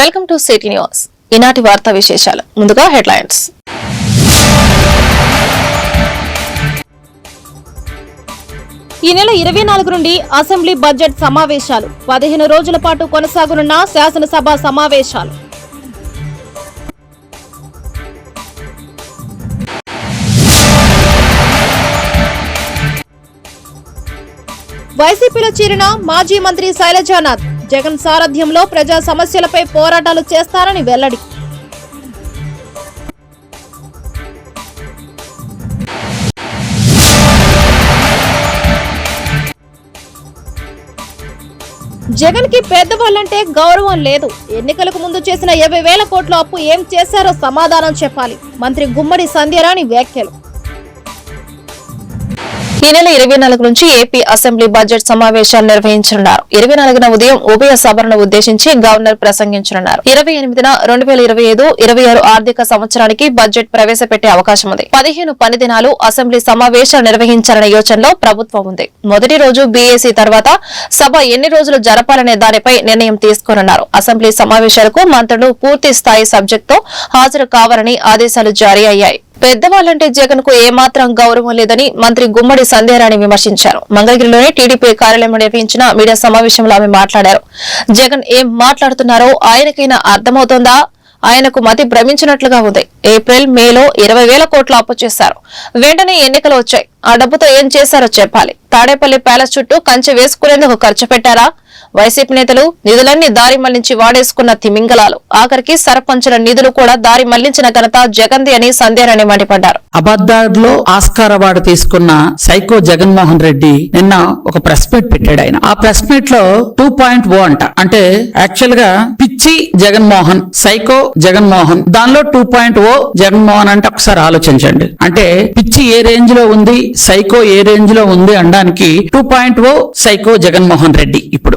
Welcome to city news. ఈనాటి వార్తా విశేషాలు. ముందుగా హెడ్లైన్స్. ఈ నెల ఇరవై నాలుగు నుండి అసెంబ్లీ బడ్జెట్ సమావేశాలు. పదిహేను రోజుల పాటు కొనసాగనున్న శాసనసభ సమావేశాలు. వైసీపీలో చేరిన మాజీ మంత్రి శైలజానాథ్ జగన్ సారథ్యంలో ప్రజా సమస్యలపై పోరాటాలు చేస్తారని వెల్లడి. జగన్కి పెద్దవాళ్ళంటే గౌరవం లేదు. ఎన్నికలకు ముందు చేసిన యాభై వేల కోట్ల అప్పు ఏం చేశారో సమాధానం చెప్పాలి. మంత్రి గుమ్మడి సంధ్యరాణి వ్యాఖ్యలు. ఈ నెల ఇరవై నాలుగు నుంచి ఏపీ అసెంబ్లీ బడ్జెట్ సమావేశాలు నిర్వహించనున్నారు. ఇరవై నాలుగున ఉదయం ఉభయ సభలను ఉద్దేశించి గవర్నర్ ప్రసంగించనున్నారు. ఇరవై ఎనిమిదిన రెండు వేల ఇరవై ఐదు ఇరవై ఆరు ఆర్థిక సంవత్సరానికి బడ్జెట్ ప్రవేశపెట్టే అవకాశం ఉంది. పదిహేను పని దినాలు అసెంబ్లీ సమావేశాలు నిర్వహించాలనే యోచనలో ప్రభుత్వం ఉంది. మొదటి రోజు బీఏసీ తర్వాత సభ ఎన్ని రోజులు జరపాలనే దానిపై నిర్ణయం తీసుకోనున్నారు. అసెంబ్లీ సమావేశాలకు మంత్రులు పూర్తి స్థాయి సబ్జెక్టుతో హాజరు కావాలని ఆదేశాలు జారీ అయ్యాయి. పెద్దవాళ్ళంటే జగన్కు ఏమాత్రం గౌరవం లేదని మంత్రి గుమ్మడి సంధ్యారాణి విమర్శించారు. మంగళగిరిలోని టీడీపీ కార్యాలయంలో నిర్వహించిన మీడియా సమావేశంలో ఆమె మాట్లాడారు. జగన్ ఏం మాట్లాడుతున్నారో ఆయనకైనా అర్థమవుతోందా? ఆయనకు మతి భ్రమించినట్లుగా ఉంది. ఏప్రిల్ మేలో ఇరవై వేల కోట్లు అప్పు చేశారు. వెంటనే ఎన్నికలు వచ్చాయి. ఆ డబ్బుతో ఏం చేశారో చెప్పాలి. తాడేపల్లి ప్యాలెస్ చుట్టూ కంచె వేసుకునేందుకు ఖర్చు పెట్టారా? వైసీపీ నేతలు నిధులన్నీ దారి మళ్ళించి వాడేసుకున్న తిమింగలాలు. ఆఖరికి సర్పంచుల నిధులు కూడా దారి మళ్ళించిన ఘనత జగన్ది అని సందేహాన్ని మండిపడ్డారు. అబద్దాడ్లో ఆస్కార్ అవార్డు తీసుకున్న సైకో జగన్మోహన్ రెడ్డి నిన్న ఒక ప్రెస్ మీట్ పెట్టాడు ఆయన. ఆ ప్రెస్ మీట్లో టూ పాయింట్ ఓ అంట. అంటే యాక్చువల్గా పిచ్చి జగన్మోహన్ సైకో జగన్మోహన్. దానిలో టూ పాయింట్ ఓ జగన్మోహన్ అంటే. ఒకసారి ఆలోచించండి. అంటే పిచ్చి ఏ రేంజ్లో ఉంది సైకో ఏ రేంజ్లో ఉంది అనడానికి two point O psycho Jaganmohan Reddy ఇప్పుడు.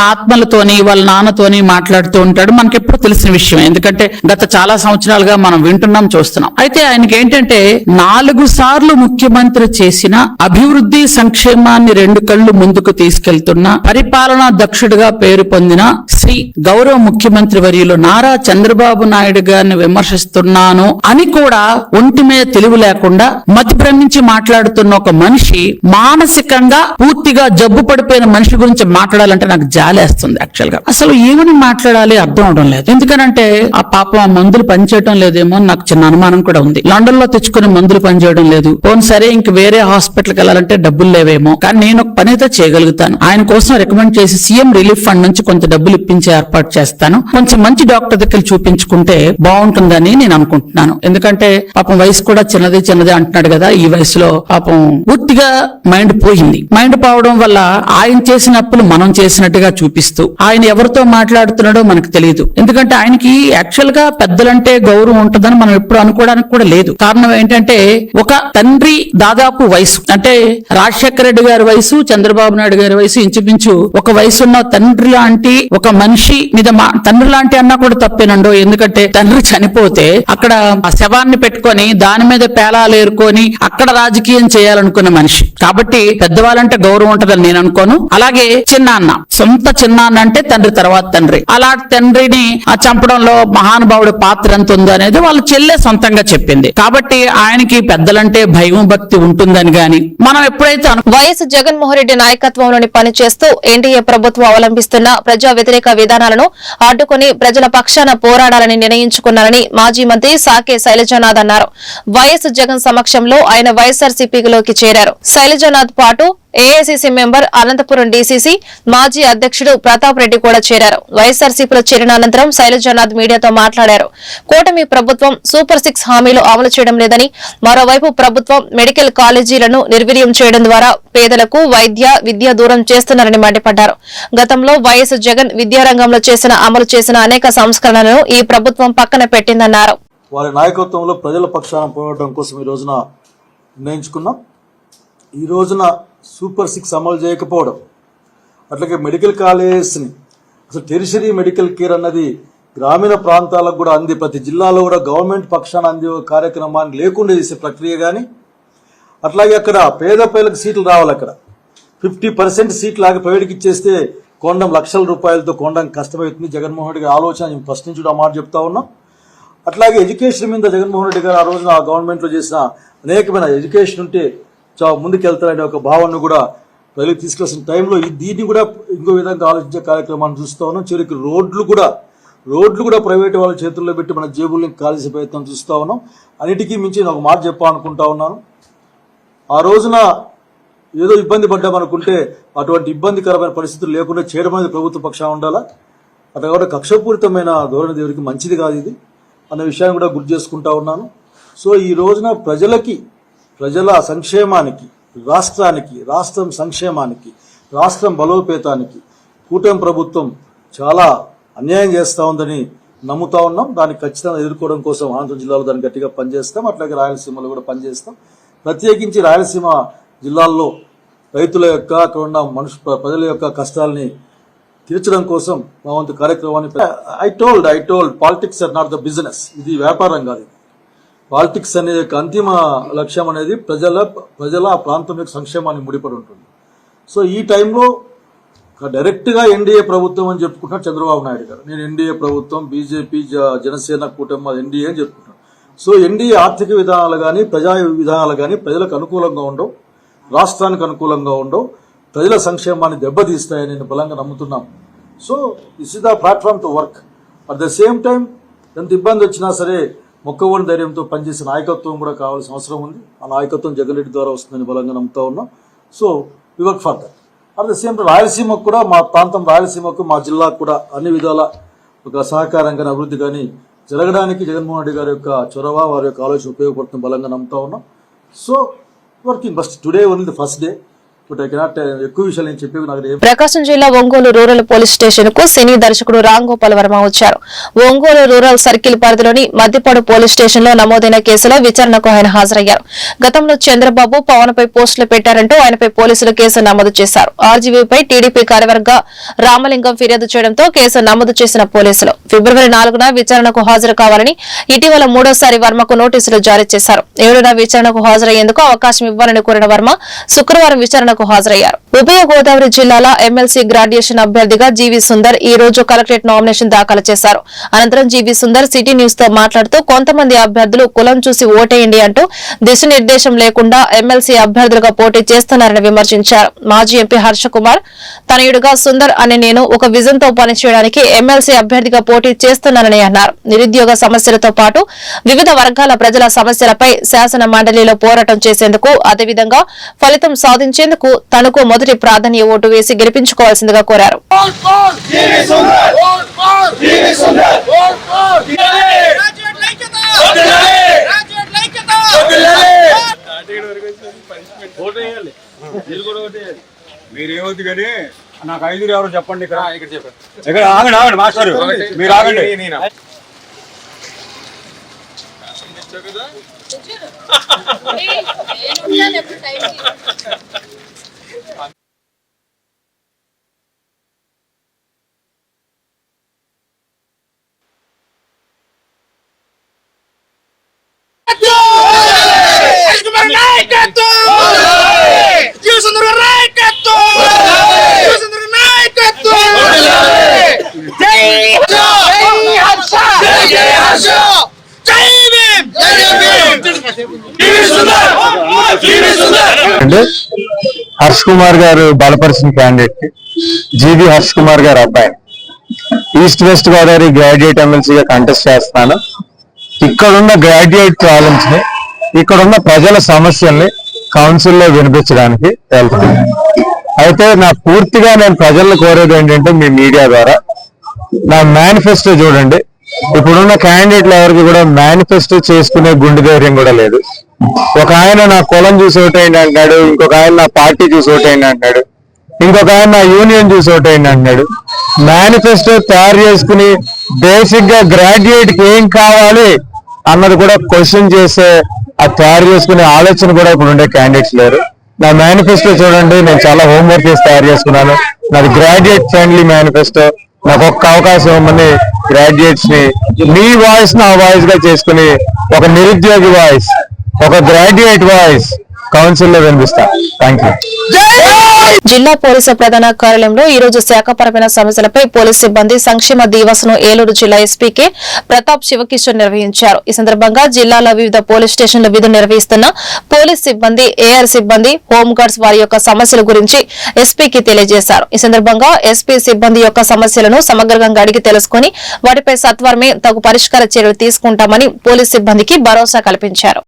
ఆత్మలతోని వాళ్ళ నాన్నతోని మాట్లాడుతూ ఉంటాడు. మనకి ఎప్పుడు తెలిసిన విషయం ఎందుకంటే గత చాలా సంవత్సరాలుగా మనం వింటున్నాం చూస్తున్నాం. అయితే ఆయనకి ఏంటంటే నాలుగు సార్లు ముఖ్యమంత్రి చేసిన అభివృద్ధి సంక్షేమాన్ని రెండు కళ్ళు ముందుకు తీసుకెళ్తున్న పరిపాలనా దక్షుడిగా పేరు పొందిన శ్రీ గౌరవ ముఖ్యమంత్రి వర్యులు నారా చంద్రబాబు నాయుడు గారిని విమర్శిస్తున్నాను అని కూడా ఒంటి మీద తెలివి లేకుండా మతి భ్రమించి మాట్లాడుతున్న ఒక మనిషి మానసికంగా పూర్తిగా జబ్బు పడిపోయిన మనిషి గురించి మాట్లాడాలంటే నాకు జాలేస్తుంది యాక్చువల్గా. అసలు ఏమని మాట్లాడాలి అర్థం అవడం లేదు. ఎందుకనంటే ఆ పాపం ఆ మందులు పనిచేయడం లేదేమో నాకు చిన్న అనుమానం కూడా ఉంది. లండన్లో తెచ్చుకుని మందులు పనిచేయడం లేదు. పోను సరే ఇంక వేరే హాస్పిటల్కి వెళ్ళాలంటే డబ్బులు లేవేమో. కానీ నేను ఒక పని అయితే చేయగలుగుతాను. ఆయన కోసం రికమెండ్ చేసి సీఎం రిలీఫ్ ఫండ్ నుంచి కొంత డబ్బులు ఇప్పించే ఏర్పాటు చేస్తాను. కొంచెం మంచి డాక్టర్ దగ్గర చూపించుకుంటే బాగుంటుందని నేను అనుకుంటున్నాను. ఎందుకంటే పాపం వయసు కూడా చిన్నది చిన్నది అంటున్నాడు కదా. ఈ వయసులో పాపం పూర్తిగా మైండ్ పోయింది. మైండ్ పోవడం వల్ల ఆయన చేసిన అప్పులు మనం చేసినట్టుగా చూపిస్తూ ఆయన ఎవరితో మాట్లాడుతున్నాడో మనకు తెలియదు. ఎందుకంటే ఆయనకి యాక్చువల్గా పెద్దలంటే గౌరవం ఉంటుందని మనం ఎప్పుడు అనుకోవడానికి కూడా లేదు. కారణం ఏంటంటే ఒక తండ్రి దాదాపు వయసు. అంటే రాజశేఖర రెడ్డి గారి వయసు చంద్రబాబు నాయుడు గారి వయసు ఇంచుమించు ఒక వయసు ఉన్న తండ్రి లాంటి ఒక మనిషి మీద మా- తండ్రి లాంటి అన్నా కూడా తప్పేనండో. ఎందుకంటే తండ్రి చనిపోతే అక్కడ ఆ శవాన్ని పెట్టుకొని దాని మీద పేలాలు ఏరుకొని అక్కడ రాజకీయం చేయాలనుకున్న మనిషి. కాబట్టి పెద్దవాళ్ళంటే గౌరవం ఉంటదని నేను అనుకోను. అలాగే చిన్నాన్న సొంత చిన్నాన్న అంటే తండ్రి తర్వాత తండ్రి. అలా తండ్రిని ఆ చంపడంలో మహానుభావుడి పాత్ర ఎంత ఉందో అనేది వాళ్ళ చెల్లె సొంతంగా చెప్పింది. కాబట్టి ఆయనకి పెద్దలంటే భయం భక్తి ఉంటుందని గాని మనం ఎప్పుడైతే వైఎస్ జగన్మోహన్ రెడ్డి నాయకత్వంలోని పనిచేస్తూ ఎన్డీఏ ప్రభుత్వం అవలంబిస్తున్న ప్రజా వ్యతిరేక విధానాలను అడ్డుకుని ప్రజల పక్షాన పోరాడాలని నిర్ణయించుకున్నారని మాజీ మంత్రి సాకే శైలజానాథ్ అన్నారు. వైఎస్ జగన్ సమక్షంలో ఆయన వైఎస్ఆర్సీపీలోకి చేరారు. శైలజానాథ్ పాటు ఏఐసిసి మెంబర్ అనంతపురం డీసీసీ మాజీ అధ్యక్షుడు ప్రతాప్ రెడ్డి కూడా చేరారు. వైఎస్ఆర్సీపీలో చేరిన అనంతరం శైలజనాథ్ మీడియాతో మాట్లాడారు. కూటమి ప్రభుత్వం సూపర్ సిక్స్ హామీలు అమలు చేయడం లేదని మరోవైపు ప్రభుత్వం మెడికల్ కాలేజీలను నిర్వీర్యం చేయడం ద్వారా పేదలకు వైద్య విద్య దూరం చేస్తున్నారని మండిపడ్డారు. గతంలో వైఎస్ జగన్ విద్యారంగంలో చేసిన అమలు చేసిన అనేక సంస్కరణలను ఈ ప్రభుత్వం పక్కన పెట్టిందన్నారు. వారి నాయకత్వంలో ప్రజల పక్షాన పోరాటం కోసం ఈ రోజున నిర్ణయించుకున్నాం. ఈ రోజున సూపర్ సిక్స్ అమలు చేయకపోవడం. అట్లాగే మెడికల్ కాలేజెస్ని అసలు టెరిషరీ మెడికల్ కేర్ అన్నది గ్రామీణ ప్రాంతాలకు కూడా అంది. ప్రతి జిల్లాలో కూడా గవర్నమెంట్ పక్షాన అందే ఒక కార్యక్రమాన్ని లేకుండా చేసే ప్రక్రియ కానీ అట్లాగే అక్కడ పేద పేదలకు సీట్లు రావాలి అక్కడ. ఫిఫ్టీ పర్సెంట్ సీట్లు లాగా ప్రైవేట్కి ఇచ్చేస్తే కొండం లక్షల రూపాయలతో కొండం కష్టమవుతుంది. జగన్మోహన్ రెడ్డి గారి ఆలోచన నేను ఫస్ట్ నుంచి కూడా ఆ మాట చెప్తా ఉన్నాం. అట్లాగే ఎడ్యుకేషన్ మీద జగన్మోహన్ రెడ్డి గారు ఆ రోజున ఆ గవర్నమెంట్లో చేసిన అనేకమైన ఎడ్యుకేషన్ ఉంటే చా ముందుకెళ్తారనే ఒక భావనను కూడా ప్రజలకు తీసుకొస్తున్న టైంలో దీన్ని కూడా ఇంకో విధంగా ఆలోచించే కార్యక్రమాన్ని చూస్తా ఉన్నాం. చివరికి రోడ్లు కూడా రోడ్లు కూడా ప్రైవేట్ వాళ్ళ చేతుల్లో పెట్టి మన జేబుల్ని కాల్చే ప్రయత్నం చూస్తా ఉన్నాం. అన్నిటికీ మించి నేను ఒక మాట చెప్పాలనుకుంటా ఉన్నాను. ఆ రోజున ఏదో ఇబ్బంది పడ్డామనుకుంటే అటువంటి ఇబ్బందికరమైన పరిస్థితులు లేకుండా చేయడం అనేది ప్రభుత్వ పక్షం ఉండాలా? అట్లా కాబట్టి కక్షపూరితమైన ధోరణి దేవుడికి మంచిది కాదు ఇది అన్న విషయాన్ని కూడా గుర్తు చేసుకుంటా ఉన్నాను. సో ఈ రోజున ప్రజలకి ప్రజల సంక్షేమానికి రాష్ట్రానికి రాష్ట్రం సంక్షేమానికి రాష్ట్రం బలోపేతానికి కూటమి ప్రభుత్వం చాలా అన్యాయం చేస్తూ ఉందని నమ్ముతా ఉన్నాం. దాన్ని ఖచ్చితంగా ఎదుర్కోవడం కోసం ఆంధ్ర జిల్లాలో దాన్ని గట్టిగా పనిచేస్తాం. అట్లాగే రాయలసీమలో కూడా పనిచేస్తాం. ప్రత్యేకించి రాయలసీమ జిల్లాల్లో రైతుల యొక్క అక్కడ ఉన్న మనుషు ప్రజల యొక్క కష్టాలని తీర్చడం కోసం మా వంతు కార్యక్రమాన్ని I told I told politics are not the business ఇది వ్యాపారం కాదు పాలిటిక్స్ అనే యొక్క అంతిమ లక్ష్యం అనేది ప్రజల ప్రజల ఆ ప్రాంతం యొక్క సంక్షేమాన్ని ముడిపడి ఉంటుంది. సో ఈ టైంలో డైరెక్ట్గా ఎన్డీఏ ప్రభుత్వం అని చెప్పుకుంటున్నారు చంద్రబాబు నాయుడు గారు. నేను ఎన్డీఏ ప్రభుత్వం బీజేపీ జనసేన కూటమి ఎన్డీఏ అని చెప్పుకుంటున్నాను సో ఎన్డీఏ ఆర్థిక విధానాలు కానీ ప్రజా విధానాలు కానీ ప్రజలకు అనుకూలంగా ఉండవు రాష్ట్రానికి అనుకూలంగా ఉండవు ప్రజల సంక్షేమాన్ని దెబ్బతీస్తాయని నేను బలంగా నమ్ముతున్నాం. So this is the platform to work at the same time ఎంత ఇబ్బంది వచ్చినా సరే మొక్కవని ధైర్యంతో పనిచేసే నాయకత్వం కూడా కావాల్సిన అవసరం ఉంది. ఆ నాయకత్వం జగన్ రెడ్డి ద్వారా వస్తుందని బలంగా నమ్ముతా ఉన్నాం. So we work for that at the same రాయలసీమకు కూడా మా ప్రాంతం రాయలసీమకు మా జిల్లాకు కూడా అన్ని విధాల ఒక సహకారం కానీ అభివృద్ధి కానీ జరగడానికి జగన్మోహన్ రెడ్డి గారి యొక్క చొరవ వారి యొక్క ఆలోచన ఉపయోగపడుతుంది బలంగా నమ్ముతా ఉన్నాం. So working first today only the first day Prakasam జిల్లా ఒంగోలు రూరల్ పోలీస్ స్టేషన్కు సినీ దర్శకుడు రామ్ గోపాల్ వర్మ వచ్చారు. ఒంగోలు రూరల్ సర్కిల్ పరిధిలోని మద్దిపాడు పోలీస్ స్టేషన్లో నమోదైన కేసులో విచారణకు ఆయన హాజరయ్యారు. గతంలో చంద్రబాబు పవన్ పై పోస్టులు పెట్టారంటూ ఆయనపై పోలీసులు కేసు నమోదు చేశారు. ఆర్జీవీపై టీడీపీ కార్యవర్గ రామలింగం ఫిర్యాదు చేయడంతో కేసు నమోదు చేసిన పోలీసులు ఫిబ్రవరి నాలుగున విచారణకు హాజరు కావాలని ఇటీవల మూడోసారి వర్మకు నోటీసులు జారీ చేశారు. ఏడున విచారణకు హాజరయ్యేందుకు అవకాశం ఇవ్వాలని కోరిన వర్మ శుక్రవారం విచారణకు హాజరయ్యారు. ఉభయ గోదావరి జిల్లాల ఎమ్మెల్సీ గ్రాడ్యుయేషన్ అభ్యర్థిగా జీవి సుందర్ ఈ రోజు కలెక్టరేట్ నామినేషన్ దాఖలు చేశారు. అనంతరం జీవి సుందర్ సిటీ న్యూస్తో మాట్లాడుతూ కొంతమంది అభ్యర్థులు కులం చూసి ఓటేయండి అంటూ దిశనిర్దేశం లేకుండా ఎమ్మెల్సీ అభ్యర్థులుగా పోటీ చేస్తున్నారని విమర్శించారు. మాజీ ఎంపీ హర్ష కుమార్ తనయుడుగా సుందర్ అనే నేను ఒక విజన్తో పనిచేయడానికి ఎమ్మెల్సీ అభ్యర్థిగా పోటీ చేస్తున్నానని అన్నారు. నిరుద్యోగ సమస్యలతో పాటు వివిధ వర్గాల ప్రజల సమస్యలపై శాసన మండలిలో పోరాటం చేసేందుకు అదేవిధంగా ఫలితం సాధించేందుకు తనకు మొదటి ప్రాధాన్య ఓటు వేసి గెలిపించుకోవాల్సిందిగా కోరారు. మీరేమవుతుంది కానీ నాకు ఐదుగురు ఎవరు చెప్పండి ఇక్కడ ఇక్కడ చెప్పండి ఇక్కడ ఆగండి ఆగండి మాస్టర్ మీరు ఆగండి అంటే హర్ష్ కుమార్ గారు బలపరిచిన క్యాండిడేట్ జీవి హర్ష్ కుమార్ గారు అబ్బాయి. ఈస్ట్ వెస్ట్ గోదావరి గ్రాడ్యుయేట్ ఎమ్మెల్సీగా కంటెస్ట్ చేస్తున్నాను ఇక్కడున్న గ్రాడ్యుయేట్ ప్రాబ్లమ్స్ని ఇక్కడున్న ప్రజల సమస్యల్ని కౌన్సిల్లో వినిపించడానికి వెళ్తున్నాను. అయితే నా పూర్తిగా నేను ప్రజలను కోరేది ఏంటంటే మీ మీడియా ద్వారా నా మేనిఫెస్టో చూడండి. ఇప్పుడున్న క్యాండిడేట్లు ఎవరికి కూడా మేనిఫెస్టో చేసుకునే గుండె ధైర్యం కూడా లేదు. ఒక ఆయన నా కులం చూసి ఒకటైంది అంటున్నాడు ఇంకొక ఆయన నా పార్టీ చూసి ఒకటైంది అంటున్నాడు ఇంకొక ఆయన నా యూనియన్ చూసి ఒకటైంది అంటున్నాడు. మేనిఫెస్టో తయారు చేసుకుని బేసిక్గా గ్రాడ్యుయేట్కి ఏం కావాలి అన్నది కూడా క్వశ్చన్ చేసే అది తయారు చేసుకునే ఆలోచన కూడా ఇప్పుడు ఉండే క్యాండిడేట్స్ లేరు. నా మేనిఫెస్టో చూడండి నేను చాలా హోంవర్క్ చేసి తయారు చేసుకున్నాను. నాది గ్రాడ్యుయేట్ ఫ్రెండ్లీ మేనిఫెస్టో నాకు ఒక్క అవకాశం ఇవ్వమని గ్రాడ్యుయేట్స్ని మీ వాయిస్ నా వాయిస్గా చేసుకుని ఒక నిరుద్యోగి వాయిస్ ఒక గ్రాడ్యుయేట్ వాయిస్ కౌన్సిల్లో వినిపిస్తా. థ్యాంక్ యూ జిల్లా పోలీసు ప్రధాన కార్యాలయంలో ఈ రోజు శాఖపరమైన సమస్యలపై పోలీస్ సిబ్బంది సంక్షేమ దివస్ను ఏలూరు జిల్లా ఎస్పీకే ప్రతాప్ శివకిషోర్ నిర్వహించారు. ఈ సందర్భంగా జిల్లాలో వివిధ పోలీస్ స్టేషన్ల విధులు నిర్వహిస్తున్న పోలీస్ సిబ్బంది ఏఆర్ సిబ్బంది హోంగార్డ్స్ వారి యొక్క సమస్యల గురించి ఎస్పీకి తెలియజేశారు. ఈ సందర్భంగా ఎస్పీ సిబ్బంది యొక్క సమస్యలను సమగ్రంగా అడిగి తెలుసుకుని వాటిపై సత్వరమే తగు పరిష్కార చర్యలు తీసుకుంటామని పోలీస్ సిబ్బందికి భరోసా కల్పించారు.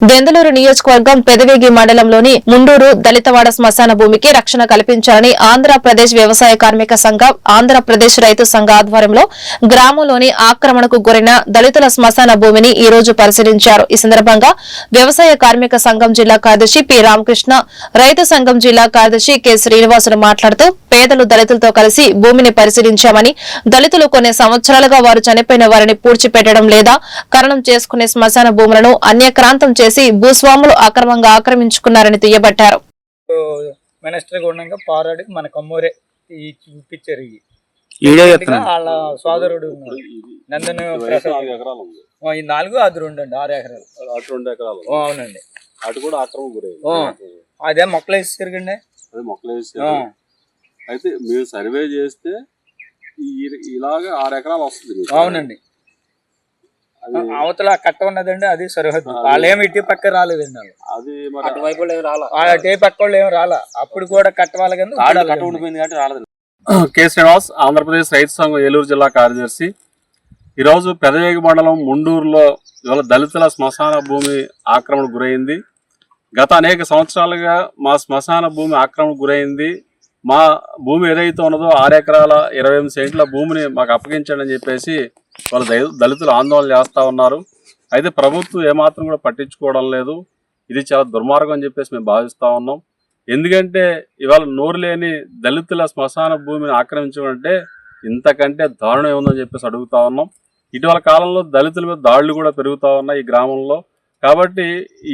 దెందలూరు నియోజకవర్గం పెదవేగి మండలంలోని ముండూరు దళితవాడ శ్మశాన భూమికి రక్షణ కల్పించాలని ఆంధ్రప్రదేశ్ వ్యవసాయ కార్మిక సంఘం ఆంధ్రప్రదేశ్ రైతు సంఘ ఆధ్వర్యంలో గ్రామంలోని ఆక్రమణకు గురైన దళితుల శ్మశాన భూమిని ఈ రోజు పరిశీలించారు. ఈ సందర్భంగా వ్యవసాయ కార్మిక సంఘం జిల్లా కార్యదర్శి పి రామకృష్ణ రైతు సంఘం జిల్లా కార్యదర్శి కె శ్రీనివాసులు మాట్లాడుతూ పేదలు దళితులతో కలిసి భూమిని పరిశీలించామని దళితులు కొన్ని సంవత్సరాలుగా వారు చనిపోయిన వారిని పూడ్చిపెట్టడం లేదా కరణం చేసుకునే శ్మశాన భూములను అన్యక్రాంతం చేసి భూస్వాములు అక్రమంగా ఆక్రమించుకున్నారని దుయ్యబట్టారు. మినిస్టర్ పోరాడి మన కమ్మూరే చూపించారు వాళ్ళ సోదరుడు ఉన్నాడు. నందన్ ఈ నాలుగు అది రెండు అండి ఆరు ఎకరాలు. అటు రెండు ఎకరాలు అవునండి. అటు కూడా ఆక్రమణ ఓ, అదే మొక్కలు వేసి తిరగండి. అది మొక్కలు వేసారు అయితే మీరు సర్వే చేస్తే ఈ- ఇలాగా ఆరు ఎకరాలు వస్తుంది. అవునండి. అవతల కట్ట ఉన్నదండి అది సరిహద్దు. వాళ్ళేమి ఇటు పక్క రాలేదండి అది మరి వాళ్ళ అటే పక్క వాళ్ళు ఏమి రాలా. అప్పుడు కూడా కట్టవాలి కానీ కట్ట ఉండిపోయింది కాబట్టి రాలేదు. కె శ్రీనివాస్ ఆంధ్రప్రదేశ్ రైతు సంఘం ఏలూరు జిల్లా కార్యదర్శి. ఈరోజు పెదవేగి మండలం ముండూరులో ఇవాళ దళితుల శ్మశాన భూమి ఆక్రమణ గురైంది. గత అనేక సంవత్సరాలుగా మా శ్మశాన భూమి ఆక్రమణ గురైంది. మా భూమి ఏదైతే ఉన్నదో ఆరు ఎకరాల ఇరవై ఎనిమిది సెంట్ల భూమిని మాకు అప్పగించండి అని చెప్పేసి వాళ్ళు దళితులు ఆందోళన చేస్తూ ఉన్నారు. అయితే ప్రభుత్వం ఏమాత్రం కూడా పట్టించుకోవడం లేదు. ఇది చాలా దుర్మార్గం అని చెప్పేసి మేము భావిస్తూ ఉన్నాం. ఎందుకంటే ఇవాళ నోరు లేని దళితుల శ్మశాన భూమిని ఆక్రమించడం అంటే ఇంతకంటే దారుణం ఏముందని చెప్పేసి అడుగుతా ఉన్నాం. ఇటీవల కాలంలో దళితుల మీద దాడులు కూడా పెరుగుతూ ఉన్నాయి ఈ గ్రామంలో. కాబట్టి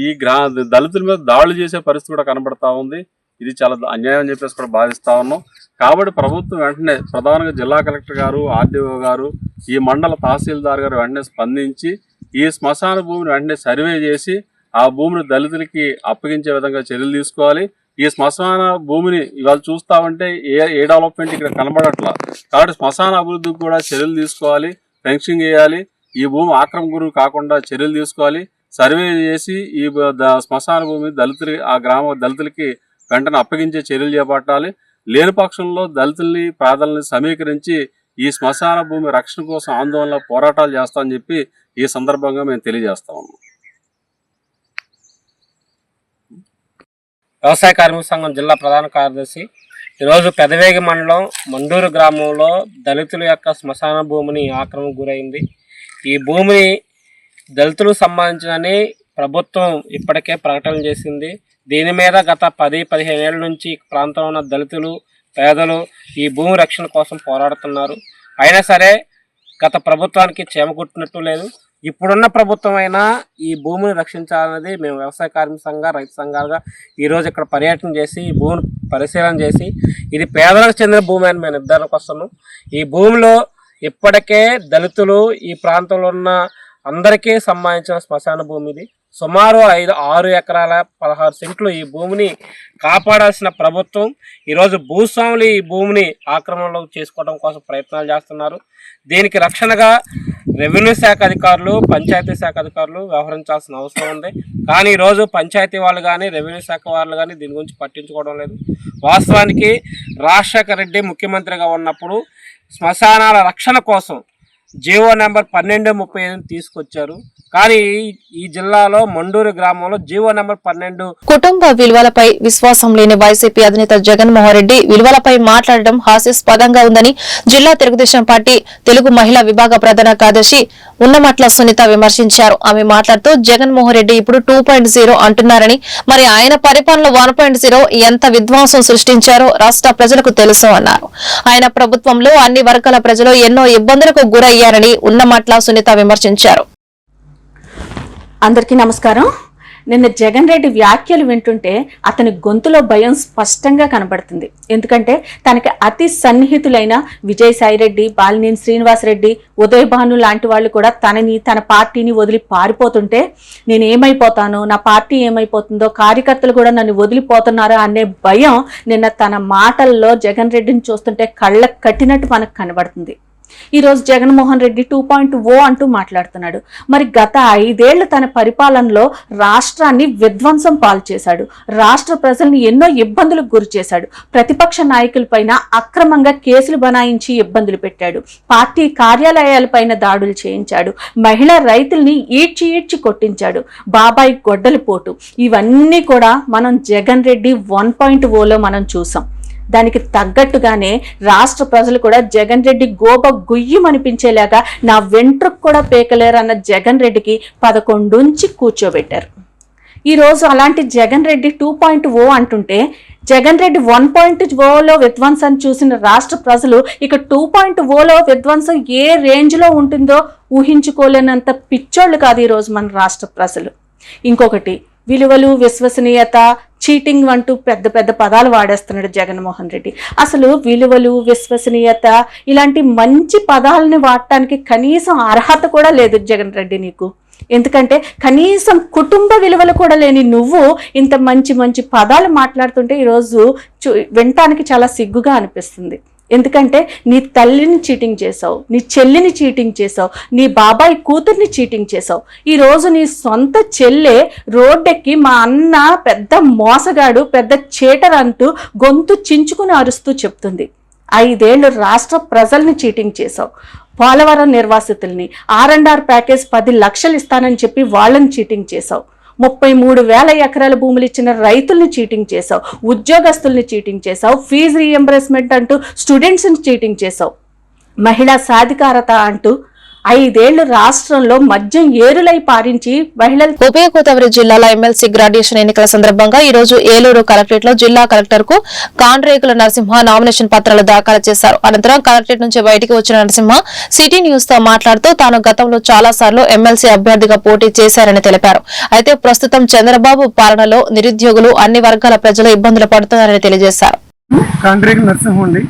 ఈ గ్రా దళితుల మీద దాడులు చేసే పరిస్థితి కూడా కనబడతా ఉంది. ఇది చాలా అన్యాయం అని చెప్పేసి కూడా భావిస్తా ఉన్నాం. కాబట్టి ప్రభుత్వం వెంటనే ప్రధానంగా జిల్లా కలెక్టర్ గారు ఆర్డీఓ గారు ఈ మండల తహసీల్దార్ గారు వెంటనే స్పందించి ఈ శ్మశాన భూమిని వెంటనే సర్వే చేసి ఆ భూమిని దళితులకి అప్పగించే విధంగా చర్యలు తీసుకోవాలి. ఈ శ్మశాన భూమిని ఇవాళ చూస్తామంటే ఏ ఏ డెవలప్మెంట్ ఇక్కడ కనబడట్లా. కాబట్టి శ్మశాన అభివృద్ధికి కూడా చర్యలు తీసుకోవాలి ఫెన్సింగ్ వేయాలి ఈ భూమి ఆక్రమ గురువు కాకుండా చర్యలు తీసుకోవాలి. సర్వే చేసి ఈ ద- శ్మశాన భూమి దళితులు ఆ గ్రామ దళితులకి వెంటనే అప్పగించే చర్యలు చేపట్టాలి. లేని పక్షంలో దళితుల్ని పేదల్ని సమీకరించి ఈ శ్మశాన భూమి రక్షణ కోసం ఆందోళన పోరాటాలు చేస్తామని చెప్పి ఈ సందర్భంగా మేము తెలియజేస్తా ఉన్నాం. వ్యవసాయ కార్మిక సంఘం జిల్లా ప్రధాన కార్యదర్శి. ఈరోజు పెదవేగి మండలం మండూరు గ్రామంలో దళితుల యొక్క శ్మశాన భూమిని ఆక్రమణ గురైంది. ఈ భూమిని దళితులకు సంబంధించిన ప్రభుత్వం ఇప్పటికే ప్రకటన చేసింది. దీని మీద గత పది పదిహేను ఏళ్ళ నుంచి ప్రాంతంలో ఉన్న దళితులు పేదలు ఈ భూమి రక్షణ కోసం పోరాడుతున్నారు. అయినా సరే గత ప్రభుత్వానికి చేమకుట్టినట్టు లేదు. ఇప్పుడున్న ప్రభుత్వం అయినా ఈ భూమిని రక్షించాలనేది మేము వ్యవసాయ కార్మిక సంఘ రైతు సంఘాలుగా ఈరోజు ఇక్కడ పర్యటన చేసి ఈ భూమిని పరిశీలన చేసి ఇది పేదలకు చెందిన భూమి అని మేము నిర్ధారణకు వస్తున్నాం ఈ భూమిలో ఇప్పటికే దళితులు ఈ ప్రాంతంలో ఉన్న అందరికీ సంబంధించిన శ్మశాన భూమి ఇది. సుమారు ఐదు ఆరు ఎకరాల పదహారు సెంట్లు ఈ భూమిని కాపాడాల్సిన ప్రభుత్వం ఈరోజు భూస్వాములు ఈ భూమిని ఆక్రమణలోకి చేసుకోవడం కోసం ప్రయత్నాలు చేస్తున్నారు. దీనికి రక్షణగా రెవెన్యూ శాఖ అధికారులు పంచాయతీ శాఖ అధికారులు వ్యవహరించాల్సిన అవసరం ఉంది. కానీ ఈరోజు పంచాయతీ వాళ్ళు కానీ రెవెన్యూ శాఖ వాళ్ళు కానీ దీని గురించి పట్టించుకోవడం లేదు. వాస్తవానికి రాజశేఖర రెడ్డి ముఖ్యమంత్రిగా ఉన్నప్పుడు శ్మశానాల రక్షణ కోసం జీవో నెంబర్ పన్నెండు ముప్పై ఐదుని తీసుకొచ్చారు. కానీ ఈ- జిల్లాలో మండూరు గ్రామంలో జీవో నెంబర్ పన్నెండు కుటుంబ విలువలపై విశ్వాసం లేని వైసీపీ అధినేత జగన్మోహన్ రెడ్డి విలువలపై మాట్లాడడం హాస్యాస్పదంగా ఉందని జిల్లా తెలుగుదేశం పార్టీ తెలుగు మహిళా విభాగ ప్రధాన కార్యదర్శి ఉన్నమట్ల సునీత విమర్శించారు. ఆమె మాట్లాడుతూ జగన్మోహన్ రెడ్డి ఇప్పుడు టూ పాయింట్ జీరో అంటున్నారని మరి ఆయన పరిపాలన వన్ పాయింట్ జీరో ఎంత విధ్వంసం సృష్టించారో రాష్ట్ర ప్రజలకు తెలుసు అన్నారు. ఆయన ప్రభుత్వంలో అన్ని వర్గాల ప్రజలు ఎన్నో ఇబ్బందులకు గురయ్యారని ఉన్నమట్ల సునీత విమర్శించారు. అందరికీ నమస్కారం. నిన్న జగన్ రెడ్డి వ్యాఖ్యలు వింటుంటే అతని గొంతులో భయం స్పష్టంగా కనబడుతుంది. ఎందుకంటే తనకి అతి సన్నిహితులైన విజయసాయిరెడ్డి బాలినేని శ్రీనివాసరెడ్డి ఉదయ్ భాను లాంటి వాళ్ళు కూడా తనని తన పార్టీని వదిలి పారిపోతుంటే నేను ఏమైపోతాను నా పార్టీ ఏమైపోతుందో కార్యకర్తలు కూడా నన్ను వదిలిపోతున్నారా అనే భయం నిన్న తన మాటల్లో జగన్ రెడ్డిని చూస్తుంటే కళ్ళకు కట్టినట్టు మనకు కనబడుతుంది. ఈరోజు Jaganmohan Reddy two point O అంటూ మాట్లాడుతున్నాడు. మరి గత ఐదేళ్ళు తన పరిపాలనలో రాష్ట్రాన్ని విధ్వంసం పాలు చేశాడు. రాష్ట్ర ప్రజల్ని ఎన్నో ఇబ్బందులకు గురి చేశాడు. ప్రతిపక్ష నాయకులపైన అక్రమంగా కేసులు బనాయించి ఇబ్బందులు పెట్టాడు. పార్టీ కార్యాలయాలపైన దాడులు చేయించాడు. మహిళా రైతుల్ని ఈడ్చి ఈడ్చి కొట్టించాడు. బాబాయ్ గొడ్డలి పోటు. ఇవన్నీ కూడా మనం జగన్ రెడ్డి వన్ పాయింట్ ఓలో మనం చూసాం. దానికి తగ్గట్టుగానే రాష్ట్ర ప్రజలు కూడా జగన్ రెడ్డి గోప గుయ్యమనిపించేలాగా నా వెంట్రుకు కూడా పేకలేరు అన్న జగన్ రెడ్డికి పదకొండుంచి కూర్చోబెట్టారు. ఈరోజు అలాంటి జగన్ రెడ్డి టూ పాయింట్ ఓ అంటుంటే జగన్ రెడ్డి వన్ పాయింట్ ఓలో విధ్వంసాన్ని చూసిన రాష్ట్ర ప్రజలు ఇక టూ పాయింట్ ఓలో విధ్వంసం ఏ రేంజ్లో ఉంటుందో ఊహించుకోలేనంత పిచ్చోళ్ళు కాదు ఈరోజు మన రాష్ట్ర ప్రజలు. ఇంకొకటి విలువలు విశ్వసనీయత చీటింగ్ అంటూ పెద్ద పెద్ద పదాలు వాడేస్తున్నాడు జగన్మోహన్ రెడ్డి. అసలు విలువలు విశ్వసనీయత ఇలాంటి మంచి పదాలని వాడటానికి కనీసం అర్హత కూడా లేదు జగన్ రెడ్డి నీకు. ఎందుకంటే కనీసం కుటుంబ విలువలు కూడా లేని నువ్వు ఇంత మంచి మంచి పదాలు మాట్లాడుతుంటే ఈరోజు చూ వినటానికి చాలా సిగ్గుగా అనిపిస్తుంది. ఎందుకంటే నీ తల్లిని చీటింగ్ చేసావు నీ చెల్లిని చీటింగ్ చేసావు నీ బాబాయ్ కూతుర్ని చీటింగ్ చేసావు ఈరోజు నీ సొంత చెల్లె రోడ్డెక్కి మా అన్న పెద్ద మోసగాడు పెద్ద చేటర్ అంటూ గొంతు చించుకుని అరుస్తూ చెప్తుంది. ఐదేళ్ళు రాష్ట్ర ప్రజల్ని చీటింగ్ చేసావు పోలవరం నిర్వాసితుల్ని ఆర్ అండ్ ఆర్ ప్యాకేజ్ పది లక్షలు ఇస్తానని చెప్పి వాళ్ళని చీటింగ్ చేసావు ముప్పై మూడు వేల ఎకరాల భూములు ఇచ్చిన రైతుల్ని చీటింగ్ చేసావు ఉద్యోగస్తుల్ని చీటింగ్ చేసావు ఫీజు రీఎంబర్స్మెంట్ అంటూ స్టూడెంట్స్ని చీటింగ్ చేసావు మహిళా సాధికారత అంటూ ఐదేళ్ళు రాష్ట్రంలో మద్యం ఏరులై పారించి మహిళలు ఉభయ గోదావరి జిల్లాల ఎమ్మెల్సీ గ్రాడ్యుయేషన్ ఎన్నికల సందర్భంగా ఈ రోజు ఏలూరు కలెక్టరేట్లో జిల్లా కలెక్టర్కు కాండ్రేగుల నరసింహ నామినేషన్ పత్రాలు దాఖలు చేశారు. అనంతరం కలెక్టరేట్ నుంచి బయటికి వచ్చిన నరసింహ సిటీ న్యూస్తో మాట్లాడుతూ తాను గతంలో చాలా సార్లు ఎమ్మెల్సీ అభ్యర్థిగా పోటీ చేశారని తెలిపారు. అయితే ప్రస్తుతం చంద్రబాబు పాలనలో నిరుద్యోగులు అన్ని వర్గాల ప్రజలు ఇబ్బందులు పడుతున్నారని తెలియజేశారు. కాండ్రేగి నరసింహం అండి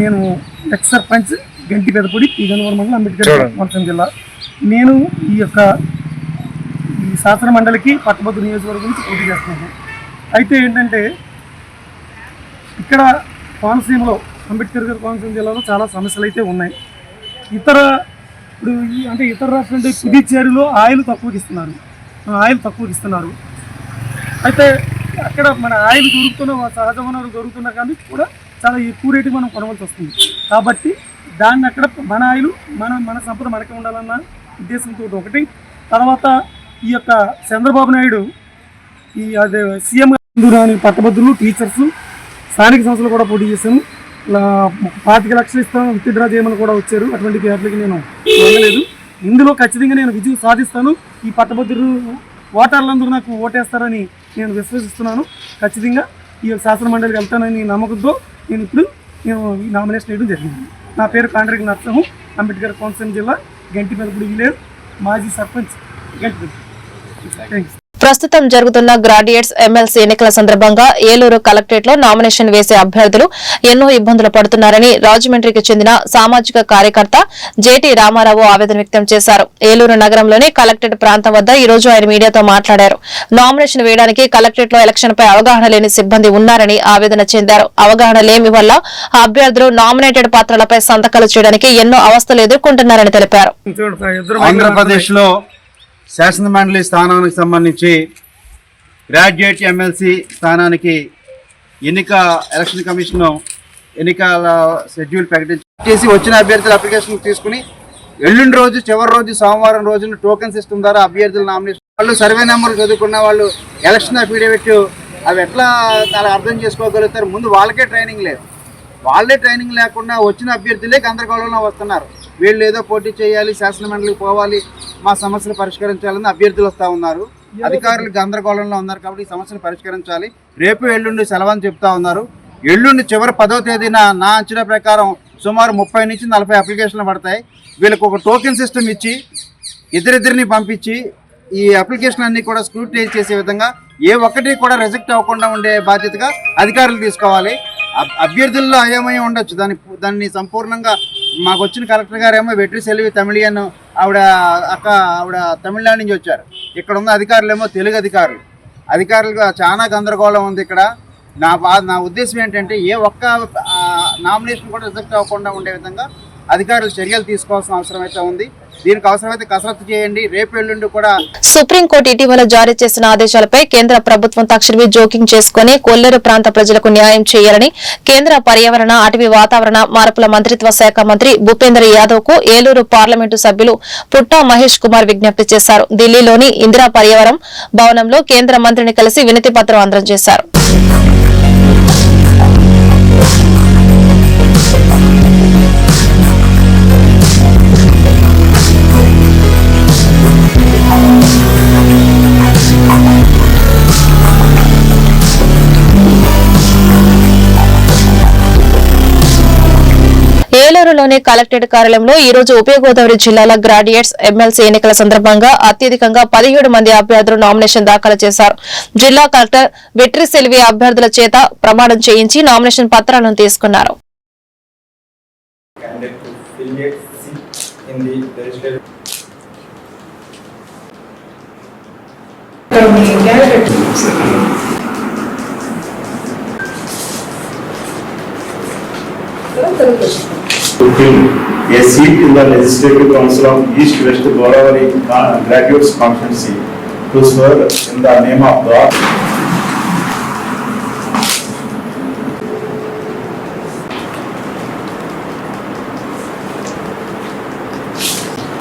నేను ఎక్స్ సర్పంచ్ గంటి పెదపూడి ఈ గన్నవరం మండలం అంబేద్కర్ కోనసీమ జిల్లా. నేను ఈ యొక్క ఈ శాసన మండలికి పట్టభద్ర నియోజకవర్గం నుంచి పోటీ చేస్తున్నాను. అయితే ఏంటంటే ఇక్కడ కోనసీమలో అంబేద్కర్ గారి కోనసీమ జిల్లాలో చాలా సమస్యలు అయితే ఉన్నాయి. ఇతర ఇప్పుడు ఈ అంటే ఇతర రాష్ట్రాలు అంటే పుదుచ్చేరిలో ఆయిల్ తక్కువకి ఇస్తున్నారు. ఆయిల్ తక్కువకి ఇస్తున్నారు. అయితే అక్కడ మన ఆయిల్ దొరుకుతున్న సహజ వనరులు దొరుకుతున్నా కానీ కూడా చాలా ఎక్కువ రేటుకి మనం కొనవలసి వస్తుంది. కాబట్టి దాన్ని అక్కడ మన ఆయులు మన మన సంపద మనకే ఉండాలన్న ఉద్దేశంతో ఒకటి. తర్వాత ఈ యొక్క చంద్రబాబు నాయుడు ఈ అదే సీఎం రాని పట్టభద్రులు టీచర్స్ స్థానిక సంస్థలు కూడా పోటీ చేశాను ఇలా పాతిక లక్షలు ఇస్తాను విత్డ్రా చేయమని కూడా వచ్చారు. అటువంటి వాటికి నేను వెళ్ళలేదు. ఇందులో ఖచ్చితంగా నేను విజయం సాధిస్తాను. ఈ పట్టభద్రులు ఓటర్లందరూ నాకు ఓటేస్తారని నేను విశ్వసిస్తున్నాను. ఖచ్చితంగా ఈ శాసన మండలికి వెళ్తానని నమ్మకంతో నేను ఇప్పుడు నేను ఈ నామినేషన్ వేయడం జరిగింది. నా పేరు కాండ్రికి నరసింహం. అంబేద్కర్ కోనసీమ జిల్లా గంటి గుడి విలేజ్ మాజీ సర్పంచ్ గంటి థ్యాంక్స్ ప్రస్తుతం జరుగుతున్న గ్రాడ్యుయేట్స్ ఎమ్మెల్సీ ఎన్నికల సందర్భంగా ఏలూరు కలెక్టరేట్లో నామినేషన్ వేసే అభ్యర్థులు ఎన్నో ఇబ్బందులు పడుతున్నారని రాజమండ్రికి చెందిన సామాజిక కార్యకర్త జేటీ రామారావు ఆవేదన వ్యక్తం చేశారు. ఏలూరు నగరంలోని కలెక్టరేట్ ప్రాంతం వద్ద ఈ రోజు ఆయన మీడియాతో మాట్లాడారు. నామినేషన్ వేయడానికి కలెక్టరేట్లో ఎలక్షన్ పై అవగాహన లేని సిబ్బంది ఉన్నారని ఆవేదన చెందారు. అవగాహన లేమి వల్ల ఆ అభ్యర్థులు నామినేటెడ్ పత్రాలపై సంతకాలు చేయడానికి ఎన్నో అవస్థలు ఎదుర్కొంటున్నారని తెలిపారు. ఆంధ్రప్రదేశ్లో శాసన మండలి స్థానానికి సంబంధించి గ్రాడ్యుయేట్ ఎమ్మెల్సీ స్థానానికి ఎన్నిక ఎలక్షన్ కమిషన్ ఎన్నికల షెడ్యూల్ ప్రకటించి చేసి వచ్చిన అభ్యర్థుల అప్లికేషన్ తీసుకుని ఎల్లుండి రోజు చివరి రోజు సోమవారం రోజున టోకెన్ సిస్టమ్ ద్వారా అభ్యర్థులు నామినేషన్. వాళ్ళు సర్వే నెంబర్ చదువుకున్న వాళ్ళు ఎలక్షన్ అఫిడేవిట్ అవి ఎట్లా చాలా అర్థం చేసుకోగలుగుతారు? ముందు వాళ్ళకే ట్రైనింగ్ లేదు. వాళ్ళే ట్రైనింగ్ లేకుండా వచ్చిన అభ్యర్థులే గందరగోళంలో వస్తున్నారు. వీళ్ళు ఏదో పోటీ చేయాలి శాసనమండలికి పోవాలి మా సమస్యలు పరిష్కరించాలని అభ్యర్థులు వస్తూ ఉన్నారు. అధికారులు గందరగోళంలో ఉన్నారు కాబట్టి ఈ సమస్యలు పరిష్కరించాలి. రేపు ఎల్లుండి సెలవని చెప్తా ఉన్నారు. ఎల్లుండి చివరి పదో తేదీన నా అంచనా ప్రకారం సుమారు ముప్పై నుంచి నలభై అప్లికేషన్లు పడతాయి. వీళ్ళకు ఒక టోకెన్ సిస్టమ్ ఇచ్చి ఇద్దరిద్దరిని పంపించి ఈ అప్లికేషన్ అన్ని కూడా స్క్రూటైజ్ చేసే విధంగా ఏ ఒక్కటి కూడా రిజెక్ట్ అవ్వకుండా ఉండే బాధ్యతగా అధికారులు తీసుకోవాలి. అబ్- అభ్యర్థుల్లో అయోమయం ఉండొచ్చు. దాన్ని దాన్ని సంపూర్ణంగా మాకు వచ్చిన కలెక్టర్ గారు ఏమో వెట్రి సెల్వి తమిళియన్ ఆవిడ అక్క ఆవిడ తమిళనాడు నుంచి వచ్చారు. ఇక్కడ ఉన్న అధికారులు ఏమో తెలుగు అధికారులు. అధికారులుగా చాలా గందరగోళం ఉంది ఇక్కడ. నా బా నా ఉద్దేశం ఏంటంటే ఏ ఒక్క నామినేషన్ కూడా రిజెక్ట్ అవ్వకుండా ఉండే విధంగా అధికారులు చర్యలు తీసుకోవాల్సిన అవసరం అయితే ఉంది. దీనికి అవసరమైతే కసరత్తు చేయండి. రేపు ఎల్లుండి కూడా సుప్రీంకోర్టు ఇటీవల జారీ చేసిన ఆదేశాలపై కేంద్ర ప్రభుత్వం తక్షణమే జోక్యం చేసుకుని కొల్లేరు ప్రాంత ప్రజలకు న్యాయం చేయాలని కేంద్ర పర్యావరణ అటవీ వాతావరణ మార్పుల మంత్రిత్వ శాఖ మంత్రి భూపేంద్ర యాదవ్కు ఏలూరు పార్లమెంటు సభ్యులు పుట్టా మహేష్ కుమార్ విజ్ఞప్తి చేశారు. ఢిల్లీలోని ఇందిరా పర్యావరం భవనంలో కేంద్ర మంత్రిని కలిసి వినతి పత్రం అందజేశారు. ఏలూరులోని కలెక్టరేట్ కార్యాలయంలో ఈ రోజు ఉభయ గోదావరి జిల్లాల గ్రాడ్యుయేట్స్ ఎమ్మెల్సీ ఎన్నికల సందర్భంగా అత్యధికంగా పదిహేడు మంది అభ్యర్థులు నామినేషన్ దాఖలు చేశారు. జిల్లా కలెక్టర్ వెట్రి సెల్వి అభ్యర్థుల చేత ప్రమాణం చేయించి నామినేషన్ పత్రాలను తీసుకున్నారు. Candidate fill a seat in the legislative the Council of East West Godavari uh, Graduates Constituency to swear in the name of God.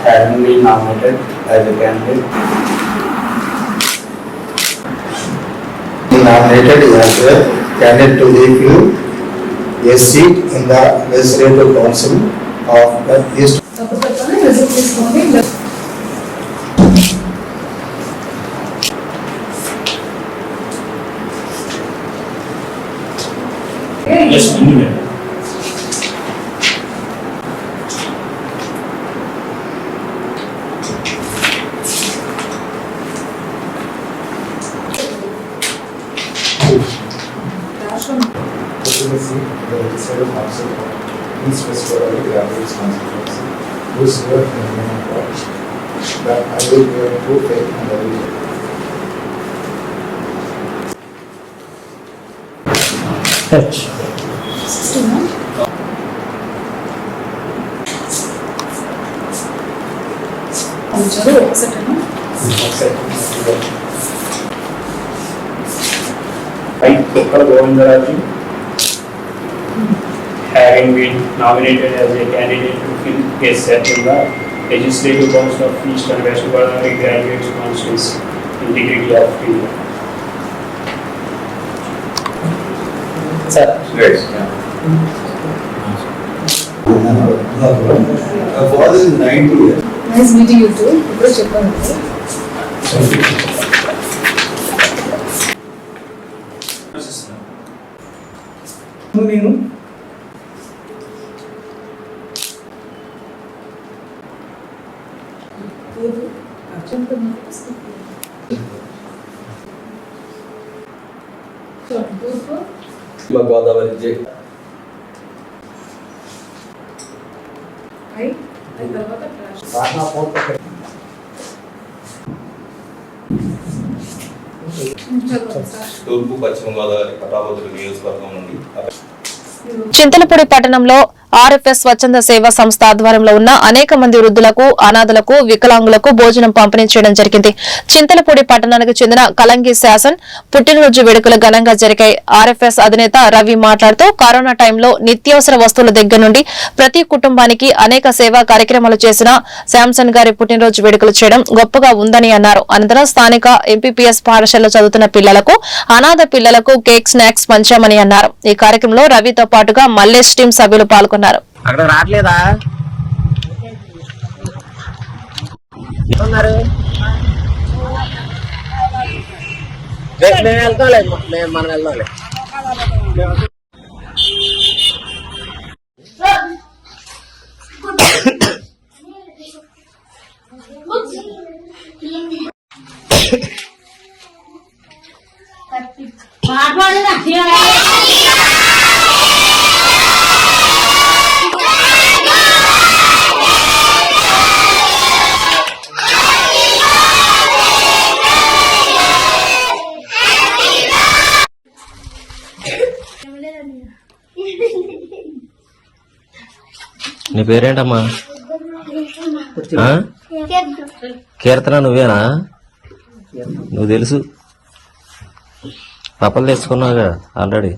having been nominated as a candidate. nominated as a candidate to fill a seat in the Legislative Council of the East Govindarajan, having been nominated as a candidate to fill a seat in the Legislative Council of East and West Godavari Graduates Constituency, integrity of India. Yes. My father is ninety years. Nice meeting you too ఇప్పుడే చెప్పాను నేను చూడండి తూర్పు Godavari sir తూర్పు పశ్చిమ గోదావరి పటాభద్రుల నియోజకవర్గం నుండి చింతలపూడి పట్టణంలో ఆర్ఎఫ్ఎస్ స్వచ్ఛంద సేవా సంస్థ ఆధ్వర్యంలో ఉన్న అనేక మంది వృద్ధులకు అనాథలకు వికలాంగులకు భోజనం పంపిణీ చేయడం జరిగింది. చింతలపూడి పట్టణానికి చెందిన కలంగి శాసన్ పుట్టినరోజు వేడుకలు ఘనంగా జరిగాయి. ఆర్ఎఫ్ఎస్ అధినేత రవి మాట్లాడుతూ కరోనా టైంలో నిత్యావసర వస్తువుల దగ్గర నుండి ప్రతి కుటుంబానికి అనేక సేవా కార్యక్రమాలు చేసిన శాంసన్ గారి పుట్టినరోజు వేడుకలు చేయడం గొప్పగా ఉందని అన్నారు. అనంతరం స్థానిక ఎంపీపీఎస్ పాఠశాలలో చదువుతున్న పిల్లలకు అనాథ పిల్లలకు కేక్ స్నాక్స్ పంచామని అన్నారు. ఈ కార్యక్రమంలో రవితో పాటుగా మల్లేష్ టీం సభ్యులు పాల్గొన్నారు. అక్కడ రావట్లేదా? ఉన్నారు మేము వెళ్తాంలే మేము మనం వెళ్దాంలే నీ పేరేంటమ్మా? కీర్తన నువ్వేనా? నువ్వు తెలుసు. పప్పలు తెచ్చుకున్నావుగా ఆల్రెడీ.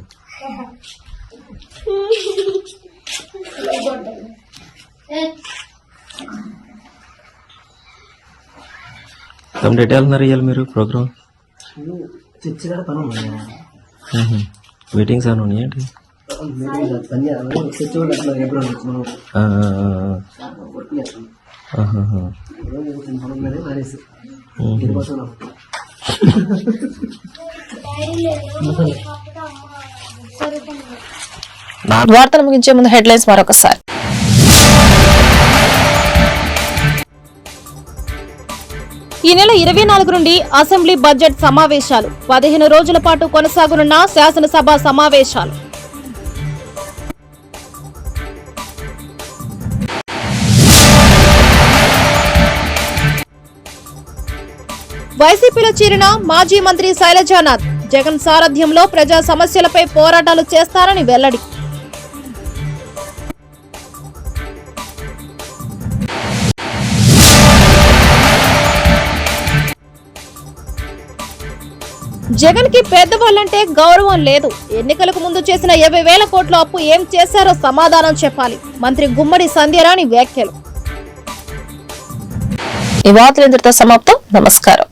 తమ ఎటు వెళ్తున్నారు ఇవాళ మీరు ప్రోగ్రామ్ మీటింగ్స్ అని ఉన్నాయండి వార్తలు ముగించే ముందు హెడ్లైన్స్ మరొకసారి. ఈ నెల ఇరవై నాలుగు నుండి అసెంబ్లీ బడ్జెట్ సమావేశాలు. పదిహేను రోజుల పాటు కొనసాగనున్న శాసనసభ సమావేశాలు. వైసీపీలో చేరిన మాజీ మంత్రి శైలజానాథ్ జగన్ సారథ్యంలో ప్రజా సమస్యలపై పోరాటాలు చేస్తారని వెల్లడి. జగన్కి పెద్దవాళ్ళంటే గౌరవం లేదు. ఎన్నికలకు ముందు చేసిన యాభై వేల కోట్ల అప్పు ఏం చేశారో సమాధానం చెప్పాలి. మంత్రి గుమ్మడి సంధ్యరాణి వ్యాఖ్యలు. ఈ వార్తలు ఇంతటితో సమాప్తం. నమస్కారం.